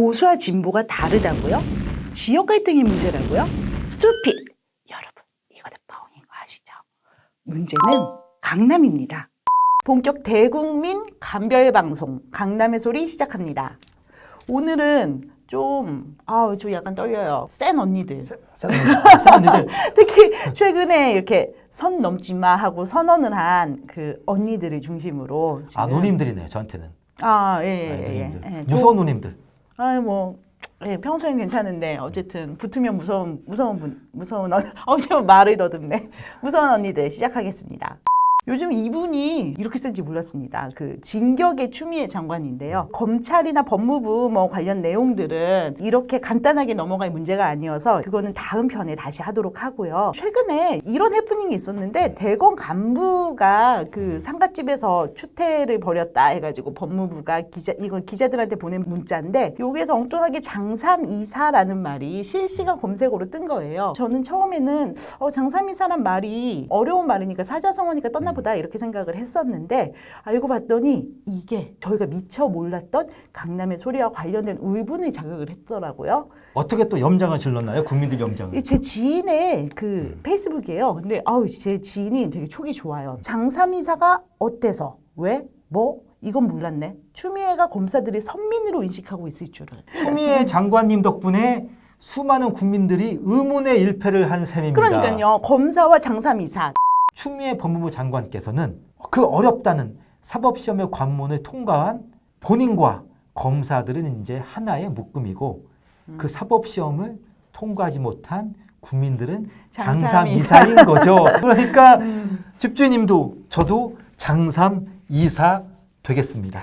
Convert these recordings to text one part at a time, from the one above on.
보수와 진보가 다르다고요? 지역 갈등이 문제라고요? 스투핏! 여러분, 이거 다 뻥인 거 아시죠? 문제는 강남입니다. 본격 대국민 간별 방송 강남의 소리 시작합니다. 오늘은 좀, 아, 좀 약간 떨려요. 센 언니들. 사람들 특히 최근에 이렇게 선 넘지 마 하고 선언을 한 그 언니들을 중심으로. 아 지금- 누님들이네요 저한테는 아, 예, 네, 예, 예. 누님들 예. 무서운 누님들 아, 뭐 예, 평소엔 괜찮은데 어쨌든 붙으면 무서운 무서운 분 무서운 언 어제 말을 더듬네. 무서운 언니들 시작하겠습니다. 요즘 이분이 이렇게 센지 몰랐습니다. 그 진격의 추미애 장관인데요. 검찰이나 법무부 뭐 관련 내용들은 이렇게 간단하게 넘어갈 문제가 아니어서 그거는 다음 편에 다시 하도록 하고요. 최근에 이런 해프닝이 있었는데 대검 간부가 그 상가집에서 추태를 벌였다 해가지고 법무부가 기자 이건 기자들한테 보낸 문자인데 여기에서 엉뚱하게 장삼 이사라는 말이 실시간 검색어로 뜬 거예요. 저는 처음에는 어, 장삼 이사란 말이 어려운 말이니까 사자성어니까 떴나 보다 이렇게 생각을 했었는데 알고 봤더니 이게 저희가 미처 몰랐던 강남의 소리와 관련된 울분을 자극을 했더라고요. 어떻게 또 염장을 질렀나요 국민들 염장을 제 지인의 그 페이스북이에요. 근데 아우 제 지인이 되게 촉이 좋아요. 장삼이사가 어때서 왜 뭐 이건 몰랐네. 추미애가 검사들이 선민으로 인식하고 있을 줄은. 추미애 장관님 덕분에 수많은 국민들이 의문의 일패를 한 셈입니다 그러니까요. 검사와 장삼이사. 추미애 법무부 장관께서는 그 어렵다는 사법시험의 관문을 통과한 본인과 검사들은 이제 하나의 묶음이고 음. 그 사법시험을 통과하지 못한 국민들은 장삼 장삼 이사. 이사인 거죠. 그러니까 음. 집주님도 저도 장삼 이사 되겠습니다.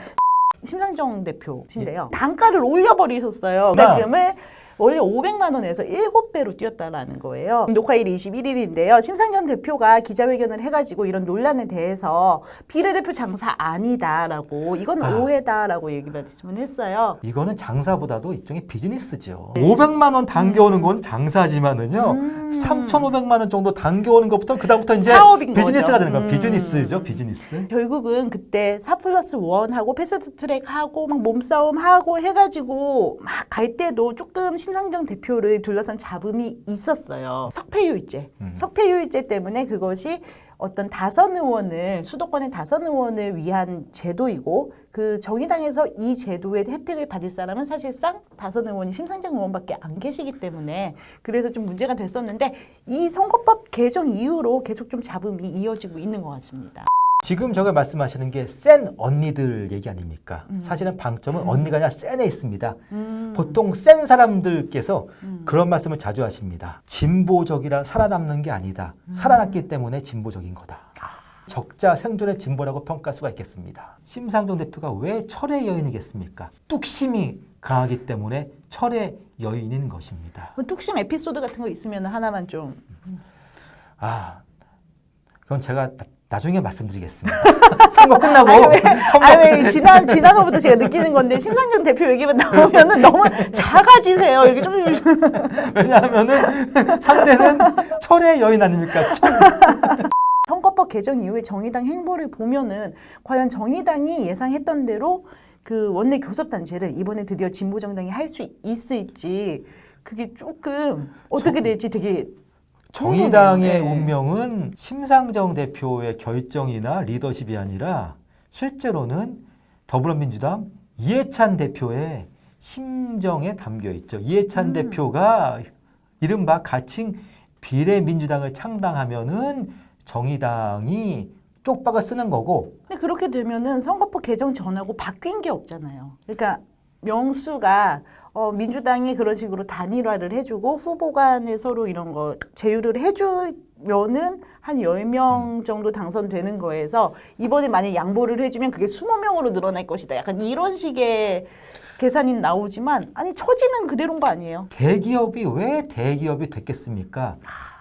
심상정 대표신데요. 단가를 올려버리셨어요. 네. 그다음에 원래 500만 원에서 7배로 뛰었다라는 거예요. 녹화일이 21일인데요. 심상정 대표가 기자회견을 해가지고 이런 논란에 대해서 비례대표 장사 아니다라고 이건 아. 오해다라고 얘기 말씀했어요. 이거는 장사보다도 일종의 비즈니스죠. 500만 원 당겨오는 건 장사지만은요. 음. 3,500만 원 정도 당겨오는 것부터 그다음부터 이제 비즈니스가 거죠. 되는 거예요. 음. 비즈니스죠, 비즈니스. 결국은 그때 4 플러스 1하고 패스트 트랙 하고 막 몸싸움 하고 해가지고 막 갈 때도 조금 심 상정 대표를 둘러싼 잡음이 있었어요. 석패유일제. 음. 석패유일제 때문에 그것이 어떤 다선 의원을 수도권의 다선 의원을 위한 제도이고 그 정의당에서 이 제도의 혜택을 받을 사람은 사실상 다선 의원이 심상정 의원밖에 안 계시기 때문에 그래서 좀 문제가 됐었는데 이 선거법 개정 이후로 계속 좀 잡음이 이어지고 있는 것 같습니다. 지금 저가 말씀하시는 게 센 언니들 얘기 아닙니까? 음. 사실은 방점은 언니가 아니라 센에 있습니다. 음. 보통 센 사람들께서 음. 그런 말씀을 자주 하십니다. 진보적이라 살아남는 게 아니다. 음. 살아났기 때문에 진보적인 거다. 적자 생존의 진보라고 평가할 수가 있겠습니다. 심상정 대표가 왜 철의 여인이겠습니까? 뚝심이 강하기 때문에 철의 여인인 것입니다. 뭐 뚝심 에피소드 같은 거 있으면 하나만 좀 아, 그건 제가 나, 나중에 말씀드리겠습니다. 선거 끝나고 아니 왜, 선거 아니 왜 지난 지난번부터 제가 느끼는 건데 심상정 대표 얘기만 나오면은 너무 작아지세요. 이렇게 좀 왜냐하면은 상대는 철의 여인 아닙니까? 철. 선거법 개정 이후에 정의당 행보를 보면은 과연 정의당이 예상했던 대로 그 원내 교섭 단체를 이번에 드디어 진보 정당이 할 수 있을지 그게 조금 어떻게 될지 되게 정의당의. 운명은 심상정 대표의 결정이나 리더십이 아니라 실제로는 더불어민주당 이해찬 대표의 심정에 담겨 있죠. 이해찬 음. 대표가 이른바 가칭 비례민주당을 창당하면은 정의당이 쪽박을 쓰는 거고 근데 그렇게 되면은 선거법 개정 전하고 바뀐 게 없잖아요. 그러니까 명수가 어, 민주당이 그런 식으로 단일화를 해주고 후보 간에 서로 이런 거 제휴를 해주면은 한 10명 정도 당선되는 거에서 이번에 만약 양보를 해주면 그게 20명으로 늘어날 것이다. 약간 이런 식의 계산이 나오지만 아니 처지는 그대로인 거 아니에요. 대기업이 왜 대기업이 됐겠습니까?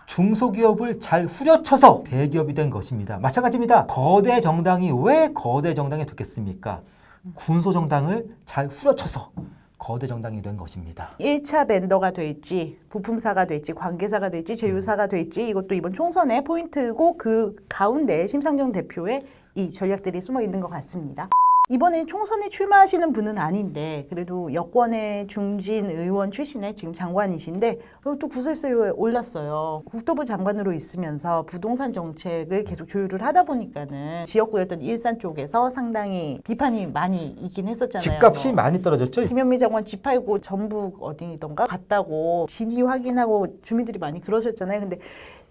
중소기업을 잘 후려쳐서 대기업이 된 것입니다. 마찬가지입니다. 거대 정당이 왜 거대 정당이 됐겠습니까? 군소 정당을 잘 후려쳐서 거대 정당이 된 것입니다. 1차 벤더가 될지 부품사가 될지 관계사가 될지 제휴사가 될지 이것도 이번 총선의 포인트고 그 가운데 심상정 대표의 이 전략들이 숨어 있는 것 같습니다. 이번에 총선에 출마하시는 분은 아닌데 그래도 여권의 중진 의원 출신의 지금 장관이신데 어, 또 구설수에 올랐어요. 국토부 장관으로 있으면서 부동산 정책을 계속 조율을 하다 보니까는 지역구였던 일산 쪽에서 상당히 비판이 많이 있긴 했었잖아요. 집값이 많이 떨어졌죠. 김현미 장관 집 팔고 전북 어디던가 갔다고 진위 확인하고 주민들이 많이 그러셨잖아요. 근데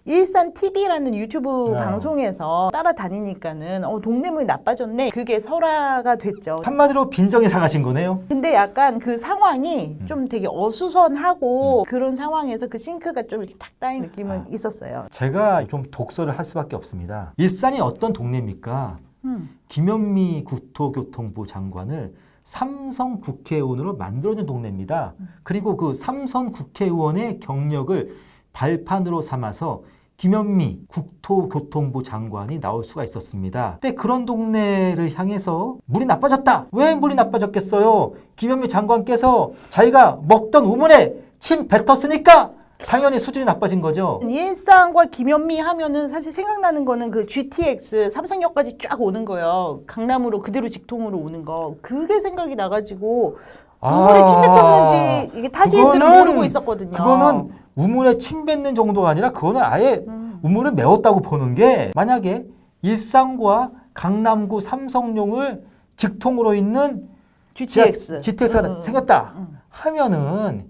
일산 TV라는 유튜브 아. 방송에서 따라다니니까는 어, 동네물이 나빠졌네. 그게 설화가 됐죠. 한마디로 빈정이 상하신 거네요. 근데 약간 그 상황이 음. 좀 되게 어수선하고 그런 상황에서 그 싱크가 좀 이렇게 탁 따인 느낌은 아. 있었어요. 제가 좀 독서를 할 수밖에 없습니다. 일산이 어떤 동네입니까? 음. 김현미 국토교통부 장관을 삼성 국회의원으로 만들어준 동네입니다. 그리고 그 삼성 국회의원의 경력을 발판으로 삼아서 김현미 국토교통부 장관이 나올 수가 있었습니다. 근데 그런 동네를 향해서 물이 나빠졌다. 왜 물이 나빠졌겠어요? 김현미 장관께서 자기가 먹던 우물에 침 뱉었으니까 당연히 수준이 나빠진 거죠. 일산과 김현미 하면은 사실 생각나는 거는 그 GTX 삼성역까지 쫙 오는 거예요. 강남으로 그대로 직통으로 오는 거. 그게 생각이 나가지고 우물에 침 뱉었는지 이게 타지인들은 모르고 있었거든요. 그거는 우물에 침 뱉는 정도가 아니라 그거는 아예 음. 우물을 메웠다고 보는 게 만약에 일산과 강남구 삼성용을 직통으로 있는 GTX. GTX가 음. 생겼다 음. 하면은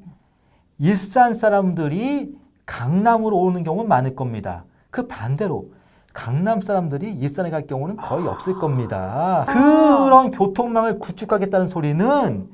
일산 사람들이 강남으로 오는 경우는 많을 겁니다. 그 반대로 강남 사람들이 일산에 갈 경우는 거의 없을 겁니다. 그런 교통망을 구축하겠다는 소리는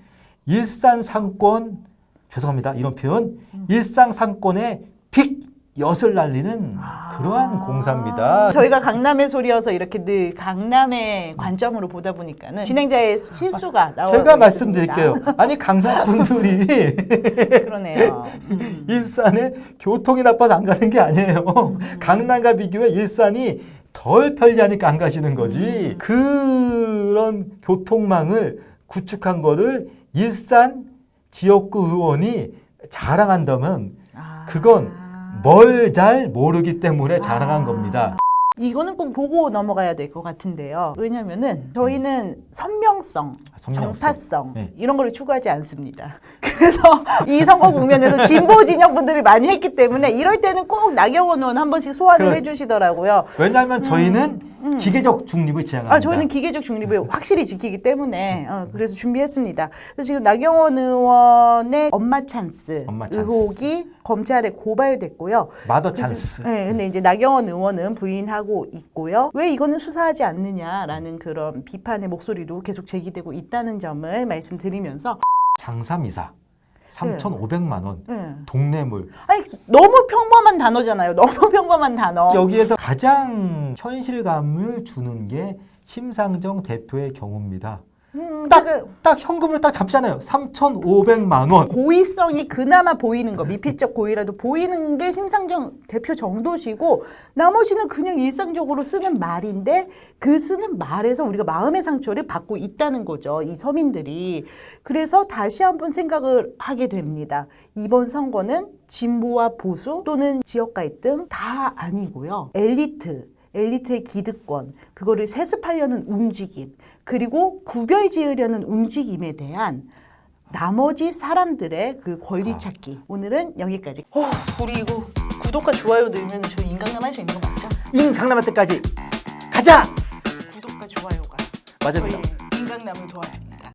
일산 상권 죄송합니다 이런 표현 일산 상권의 빅 엿을 날리는 그러한 공사입니다. 저희가 강남의 소리여서 이렇게 늘 강남의 관점으로 보다 보니까는 진행자의 실수가 나오고 제가 말씀드릴게요. 아니 강남 분들이 그러네요. 음. 일산에 교통이 나빠서 안 가는 게 아니에요. 강남과 비교해 일산이 덜 편리하니까 안 가시는 거지. 그런 교통망을 구축한 거를 일산 지역구 의원이 자랑한다면 아. 그건 뭘 잘 모르기 때문에 자랑한 아. 겁니다. 이거는 꼭 보고 넘어가야 될 것 같은데요. 왜냐면은 저희는 선명성, 선명성. 정파성 네. 이런 거를 추구하지 않습니다. 그래서 이 선거 국면에서 진보 진영 분들이 많이 했기 때문에 이럴 때는 꼭 나경원 의원 한 번씩 소환을 그- 해주시더라고요. 왜냐하면 저희는 기계적 중립을 지향합니다. 아, 저희는 기계적 중립을 확실히 지키기 때문에 어, 그래서 준비했습니다. 그래서 지금 나경원 의원의 엄마 찬스 엄마 찬스. 의혹이 검찰에 고발됐고요. 마더 찬스. 네, 근데 이제 나경원 의원은 부인하고 있고요. 왜 이거는 수사하지 않느냐라는 그런 비판의 목소리도 계속 제기되고 있다는 점을 말씀드리면서 장삼이사 3,500만 원 네. 동네물 아니 너무 평범한 단어잖아요. 너무 평범한 단어. 여기에서 가장 현실감을 주는 게 심상정 대표의 경우입니다. 음, 딱, 그 딱 현금을 딱 잡잖아요. 3,500만 원. 고의성이 그나마 보이는 거. 미필적 고의라도 보이는 게 심상정 대표 정도시고 나머지는 그냥 일상적으로 쓰는 말인데 그 쓰는 말에서 우리가 마음의 상처를 받고 있다는 거죠 이 서민들이. 그래서 다시 한번 생각을 하게 됩니다. 이번 선거는 진보와 보수 또는 지역 갈등 다 아니고요. 엘리트 엘리트의 기득권, 그거를 세습하려는 움직임, 그리고 구별 지으려는 움직임에 대한 나머지 사람들의 그 권리 찾기. 오늘은 여기까지. 어, 우리 이거 구독과 좋아요 늘면 저 인강남 할 수 있는 거 맞죠? 인 강남할 때까지 가자! 구독과 좋아요가. 저희 인강남을 도와요.